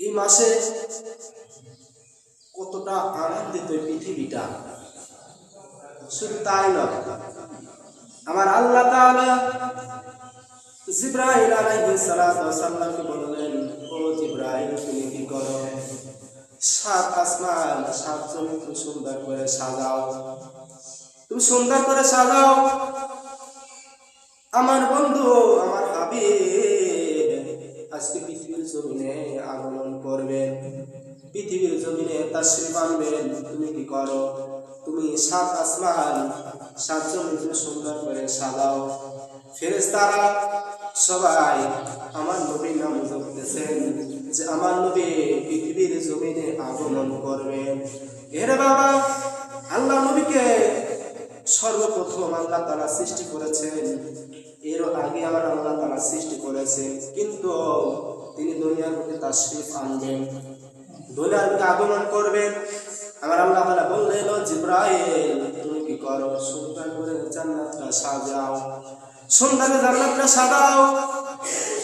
এই মাসে কতটা আনন্দিত পৃথিবীটা? শুধু তাই নয়, আমার আল্লাহ তাআলা জিব্রাইল আলাইহিস বললেন, ও জিব্রাইল, তুমি কি করো? সাত আসমান, সাত জমিন সুন্দর করে সাজাও। তুমি সুন্দর করে সাজাও। আমার বন্ধু, আমার হাবিব, আজকে পৃথিবীর জমিনে আগমন করবেন। পৃথিবীর জমিনে তাশরিফ আনবেন তুমি কি করো? তুমি সাত আসমান, সাত জমিন সুন্দর করে সাজাও। ফেরেশতারা সবাই আমার নবীর নাম জপতেছেন যে, আমার নবী পৃথিবীর জমিনে আগমন করবেন। এর বাবা, আল্লাহ নবীকে সর্বপ্রথম আল্লাহ তারা সৃষ্টি করেছেন। এর আগে আমার আল্লাহ তারা সৃষ্টি করেছে কিন্তু তিনি দুনিয়ার তার শিফ আনবেন। দুনিয়ার মধ্যে আগমন করবেন। আমার আল্লাহ তালা বললেন "ও জিব্রাইল, তুমি কি করো? সুন্দর করে জান্নাতটা সাজাও। সুন্দর জান্নাতটা সাজাও।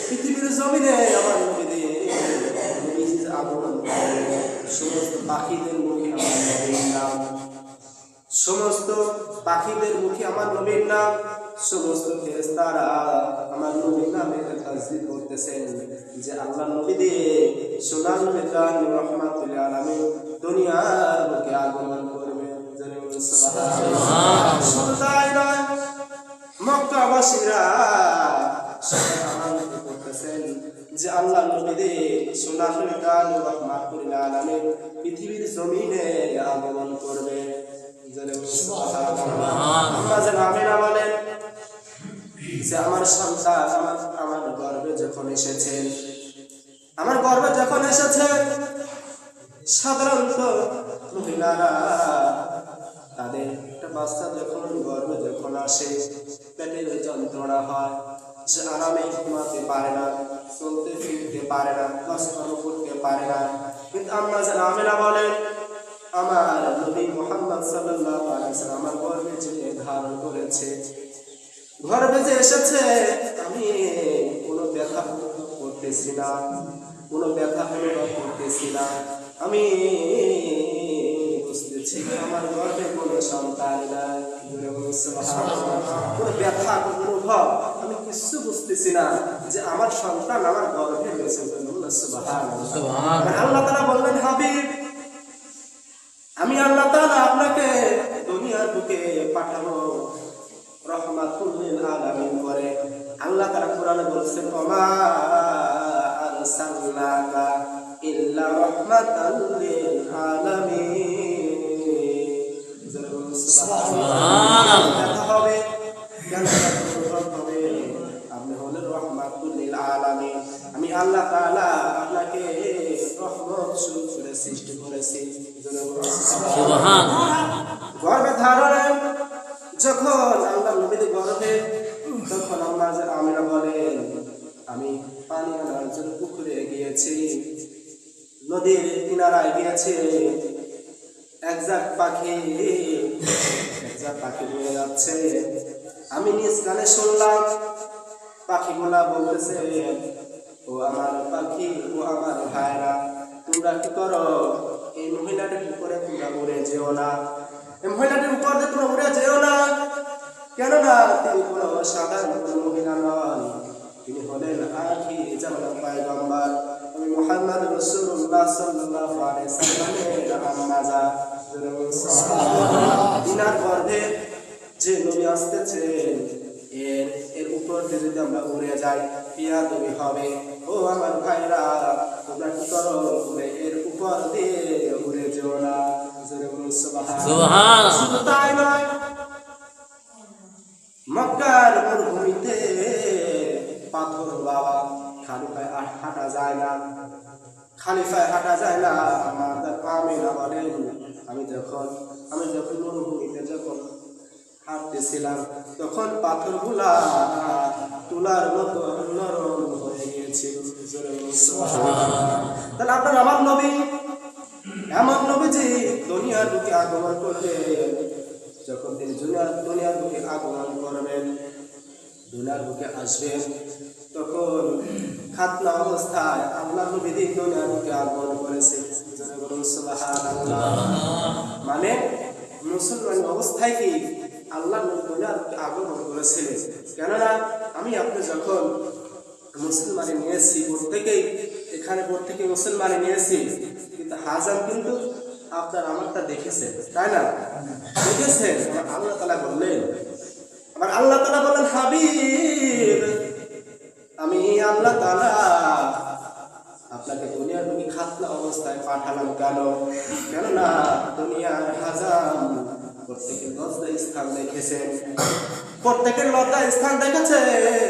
পৃথিবীর জমিনে আমার নবীদের আগমন সমস্ত পাখিদের মুখে আমার নবীর নাম। সমস্ত পাখিদের মুখে আমার নবীর নাম। সমস্ত ফেরেস্তারা আমার নবীর নামে তাজদিদ করতেছেন যে আল্লাহ নবী দিয়ে সোনার নবী দান রহমাতুল দুনিয়ার বুকে আগমন করবে। মক্কাবাসীরা যে আল্লাহ সোনার পৃথিবীর জমিনে আগমন করবে। আমার আমার আমার গর্বে যখন আমার এসেছে সাধারণত মহিলারা তাদের একটা বাচ্চা যখন গর্বে যখন আসে পেটের যন্ত্রণা হয় সে আরামে ঘুমাতে পারে না চলতে ফিরতে পারে না কাজকর্ম করতে পারে না কিন্তু আমরা যেন আমেনা বলেন আমার নবী মোহাম্মদ সাল্লাল্লাহু আলাইহি ওয়াসাল্লাম আমার গর্বে যে ধারণ করেছে। ঘর বেজে এসেছে আমি কোনো ব্যথা করতেছি না কোনো ব্যথা অনুভব করতেছি না। আমি বুঝতেছি আমার গর্বে কোনো সন্তান নাই। কোনো ব্যথা কোনো অনুভব আমি কিছু বুঝতেছি না যে আমার সন্তান আমার গর্ভে রয়েছে। আল্লাহ তাআলা বললেন হাবিব আমি আল্লাহ তাআলা আপনাকে দুনিয়ার বুকে পাঠাবো। রহমাতুল্লিল আলামিন করে। আল্লাহ তাআলা কোরআনে বলেছেন ওমা আরসালনাকা ইল্লা রাহমাতাল লিল আলামিন। সুবহানাল্লাহ। ব্যথা হবে কেন হবে। আপনি হলেন রহমাতুল্লিল আলামিন। আমি আল্লাহ তাআলা সুবহানাল্লাহ যখন গর্ভে তখন যে আমিরা বলেন, আমি পানি আনার জন্য পুকুরে গিয়েছি, নদীর কিনারায় একজাক পাখি একজাক পাখি যাচ্ছে। আমি নিজ শুনলাম বলতেছে, ও আমার পাখি, ও আমার ভাইরা, তোমরা কি করো? এই মহিলাটির উপরে তোমরা উড়ে যেও না। এই মহিলাটির উপর দিয়ে তোমরা উড়ে যেও না। কেননা তিনি কোনো সাধারণ মহিলা নন। তিনি হলেন আখি জামাল পায়গম্বর। আমি মুহাম্মদ রাসূলুল্লাহ সাল্লাল্লাহু আলাইহি গর্ভে যে নবী আসতেছে এর এর উপর দিয়ে যদি আমরা উড়ে যাই পিয়া তুমি হবে। ও আমার ভাইরা, তোমরা কি করো? উড়ে উপর দিয়ে উড়ে যেও না। জোরে বলুন সুবহানাল্লাহ। শুধু তাই নয় মক্কার মরুভূমিতে পাথর বাবা খালি পায়ে হাঁটা যায় না। খালি পায়ে হাঁটা যায় না। আমাদের আমিনা বলেন আমি যখন আমি যখন মরুভূমিতে যখন হাঁটতেছিলাম তখন পাথরগুলা তুলার মতো নরম তাহলে আপনার আমার নবী এমন নবীজি দুনিয়ার বুকে আগমন যখন তিনি দুনিয়ার দুনিয়ার বুকে আগমন করবেন, দুনিয়ার বুকে আসবেন, তখন খাতনা অবস্থায় আল্লাহ নবী দিন দুনিয়ার বুকে আগমন করেছে মানে মুসলমান অবস্থায় কি আল্লাহ নবী দুনিয়ার বুকে আগমন করেছিলেন? কেননা আমি আপনি যখন মুসলমানে নিয়েছি, প্রত্যেকেই এখানে প্রত্যেকে মুসলমানে নিয়েছি। কিন্তু হাজার কিন্তু আপনার আমারটা দেখেছেন, তাই না? দেখেছেন? আমার আল্লাহ তালা বললেন, আমার আল্লাহ তালা বললেন, হাবিব, আমি আল্লাহ তালা আপনাকে দুনিয়ার তুমি খাতনা অবস্থায় পাঠালাম কেন? কেননা দুনিয়ার হাজার প্রত্যেকের লজ্জা স্থান দেখেছেন। প্রত্যেকের লজ্জা স্থান দেখেছে হাজার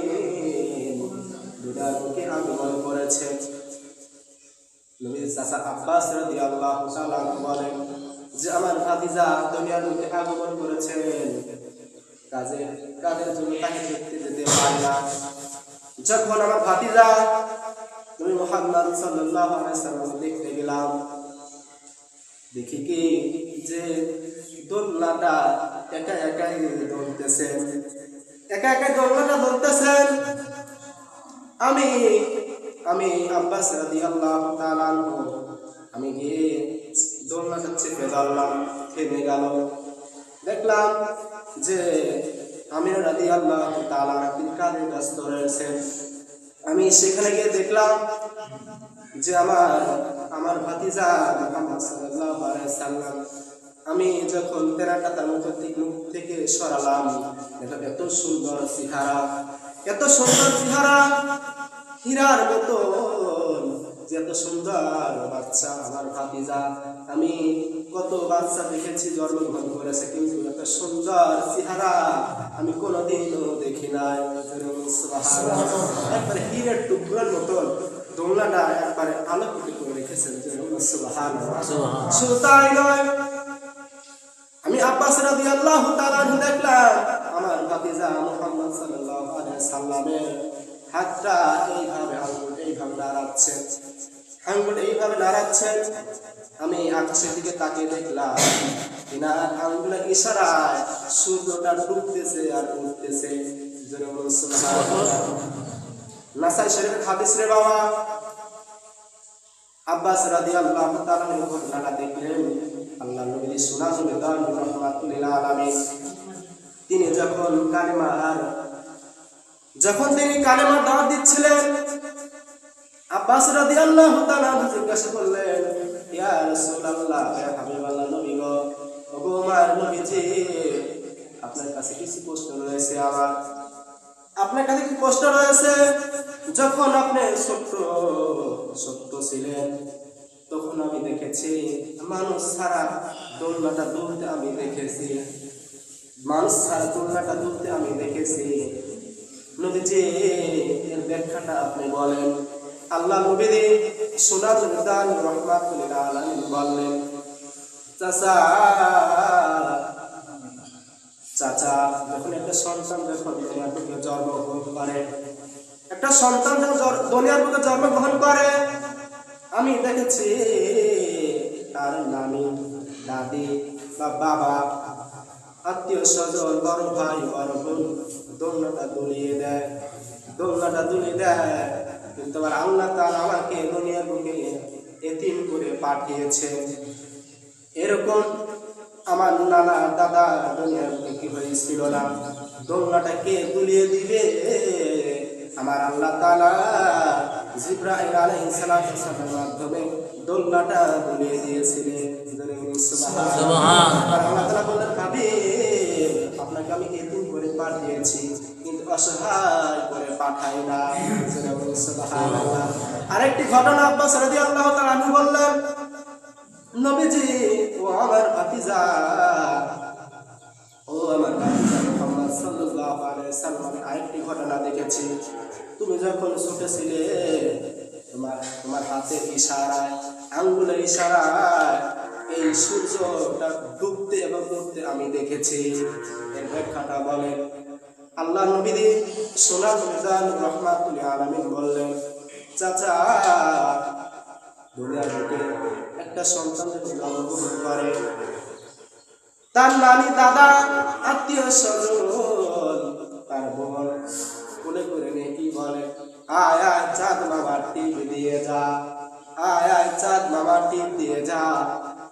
চাচা আব্বাস বলেন যে, আমার ভাতিজা দুনিয়ার বুকে আগমন করেছেন। কাজে জন্য তাকে দেখতে যেতে পারি না। যখন আমার ভাতিজা মোহাম্মদ দেখতে গেলাম, দেখি কি যে দোলনাটা একা একাই দৌড়তেছেন একা একা দোলনাটা দৌড়তেছেন আমি আমি আব্বাস রাদিয়াল্লাহু আল্লাহ আমি গিয়ে দোলনাটা চেপে ধরলাম থেমে গেল? দেখলাম যে আমির রাদি আল্লাহ তালা কাজে ব্যস্ত রয়েছেন। আমি সেখানে গিয়ে দেখলাম যে আমার আমার ভাতিজা সাল্লাম, আমি যখন তেরাটা তার মুখ থেকে মুখ থেকে সরালাম, দেখলাম এত সুন্দর চেহারা, এত সুন্দর চেহারা। হীরার মতন যে এত সুন্দর বাচ্চা আমার ভাতিজা আমি কত বাচ্চা দেখেছি জন্মগ্রহণ করেছে কিন্তু এত সুন্দর চেহারা আমি কোনোদিনও দেখি নাই একবারে হীরের টুকরোর মতন দোলনাটা একবারে আলোকিত করে রেখেছেন সুবহানাল্লাহ। সুবহানাল্লাহ। তাই নয় আমি আব্বাস তাআলা আনহু দেখলাম আমার ভাতিজা মুহাম্মদ আলাইহি সাল্লামের হাতটা এইভাবে আঙ্গুল এইভাবে নাড়াচ্ছেন। আঙ্গুল এইভাবে নাড়াচ্ছেন। আমি আকাশের দিকে তাকিয়ে দেখলাম ইশারায় সূর্যটা ডুবতেছে আর উঠতেছে। নাসাই হাদিস রে বাবা। আব্বাস রাদিয়াল্লাহু ঘটনাটা দেখলেন। আল্লাহ নবী সুনাজুল দান তিনি যখন কালেমার যখন তিনি কালেমার দাওয়াত দিচ্ছিলেন, আব্বাস রাদিয়াল্লাহু তাআলা জিজ্ঞাসা করলেন, ইয়া রাসূলুল্লাহ ইয়া হাবিবাল্লাহ নবী গো আমার নবীজি, আপনার কাছে কিছু প্রশ্ন রয়েছে আমার। আপনার কাছে কি কষ্ট রয়েছে? যখন আপনি ছোট্ট ছোট্ট ছিলেন, তখন আমি দেখেছি, মানুষ ছাড়া দোলনাটা দুলতে আমি দেখেছি। মানুষ ছাড়া দোলনাটা দুলতে আমি দেখেছি। এর ব্যাখ্যাটা আপনি বলেন। আল্লাহ বললেন, চাচা চাচা, যখন একটা সন্তান যখন দুনিয়ার জন্মগ্রহণ করে, একটা সন্তান যখন দুনিয়ার জন্মগ্রহণ করে, আমি দেখেছি তার নানি, দাদি বা বাবা, আত্মীয় স্বজন, বড় ভাই, বড় বোন দোলনাটা দুলিয়ে দেয় দোলনাটা দুলিয়ে দেয়। কিন্তু আমার আল্লাহ তার আমাকে দুনিয়ার বুকে এতিম করে পাঠিয়েছে। এরকম আমার নানা দাদা দুনিয়ার বুকে কি হয়েছিল না? দোলনাটা কে দুলিয়ে দিবে? আমার আল্লাহ তাআলা জিব্রাইল আলাইহিস সালামের মাধ্যমে দোলনাটা দুলিয়ে দিয়েছিলেন। আল্লাহ তাআলা বললেন হাবিব আপনাকে আমি এতিম করে পাঠিয়েছি। আরেকটি ঘটনা আব্বাস রাদিয়াল্লাহু তাআলা আনহু বললেন, নবীজি, ও আমার ভাতিজা, ও আমার ভাতিজা মুহাম্মদ সাল্লামের আরেকটি ঘটনা দেখেছি। তুমি যখন ছোট ছিলে, তোমার তোমার হাতের ইশারায় আঙ্গুলের ইশারায় এই সূর্যটা ডুবতে এবং ডুবতে আমি দেখেছি। এর ব্যাখ্যাটা বলেন আল্লাহ নবীদি সোনার মিজান রহমাতুল আলামিন বললেন, চাচা একটা জন্মগ্রহণ করে তার নানি, দাদা, আত্মীয় তার বোন কোলে করে কি বলে, আয় আয়, চাঁদ মামার টিপ দিয়ে যা, আয় আয়, চাঁদ মামার টিপ দিয়ে যা।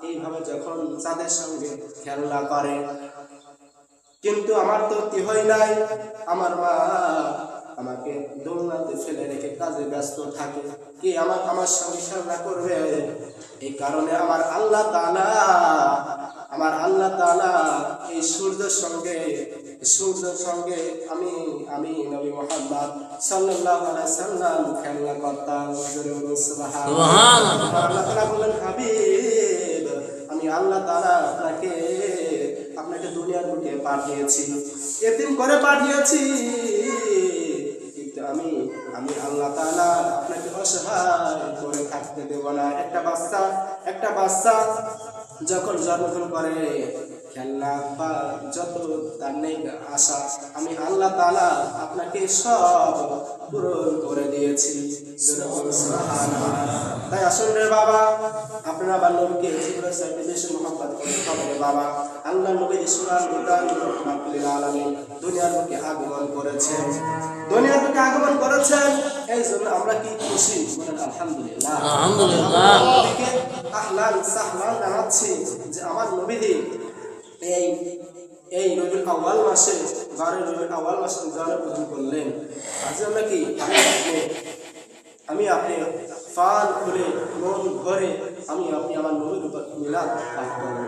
এইভাবে যখন চাঁদের সঙ্গে খেলনা করে কিন্তু আমার তো হয় নাই? আমার মা আমাকে দৌড়াতে ফেলে রেখে কাজে ব্যস্ত থাকে। কি আমার আমার সঙ্গে খেলনা করবে? এই কারণে আমার আল্লাহ তাআলা আমার আল্লাহ তাআলা এই সূর্যের সঙ্গে সূর্যের সঙ্গে আমি আমি নবী মোহাম্মদ সাল্লাল্লাহু আলাইহি সাল্লাম খেলনা করতাম। সুবহানাল্লাহ। সুবহানাল্লাহ। আল্লাহ তাআলা বলেন হাবিব আমি আল্লাহ তাআলা আপনাকে আপনাকে দুনিয়ার বুকে পাঠিয়েছি। এতিম করে পাঠিয়েছি। কিন্তু আমি আমি আল্লাহ তাআলা আপনাকে অসহায় করে থাকতে দেব না। একটা বাচ্চা একটা বাচ্চা যখন জন্মগ্রহণ করে, খেলনা বা যত তার নেই আশা, আমি আল্লাহ তাআলা আপনাকে সব পূরণ করে দিয়েছি। তাই আসুন রে বাবা আপনারা আবার নবীকে জীবনের সাথে বেশি মহব্বত করতে হবে বাবা আল্লাহ নবীর সুরান উদান রহমাতুল আলামিন দুনিয়ার বুকে আগমন করেছেন। দুনিয়ার বুকে আগমন করেছেন এই জন্য আমরা কি খুশি? বলেন আলহামদুলিল্লাহ। আলহামদুলিল্লাহ। আহলান সাহলান জানাচ্ছি যে আমার নবীদি এই এই রবিউল আউয়াল মাসে বারোই রবিউল আউয়াল মাসে জন্মগ্রহণ করলেন। আজ আমরা কি আমি আপনি ফান খুলে মন ভরে আমি আপনি আমার নবীর উপর মিলাদ পাঠ করব